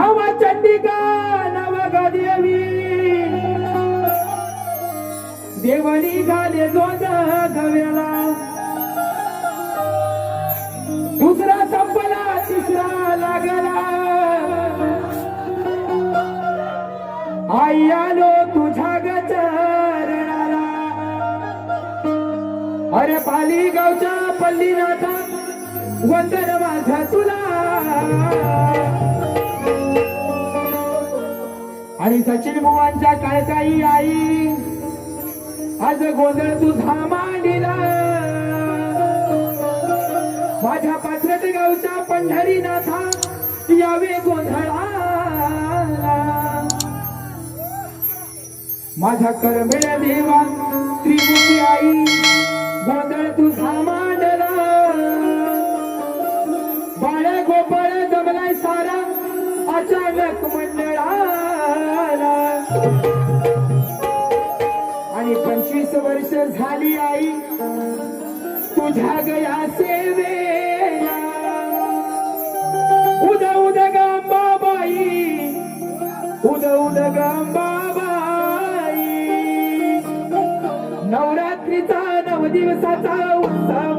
चंडिका नवा देवी देवणी घाले जोज गव्याला. दुसरा संपला तिसरा लागला. आई आलो तुझ्या गचरणाला अरे पाली गावच्या पल्लीनाथा वंदन माझा तुला. आणि सचिन बुवांच्या काळकाई आई आज गोंधळ तू मांडीला. माझ्या पाचरट गावच्या पंढरीनाथा यावे गोंधळाला. माझ्या कर्मेळ देवा त्रिमुखी आई झाली आई तुझ्या गया सेवेला. उद उद गांबाबाई उद्या उद गांबाबाई नवरात्रीचा नव दिवसाचा उत्सव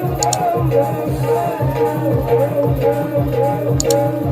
Thank you.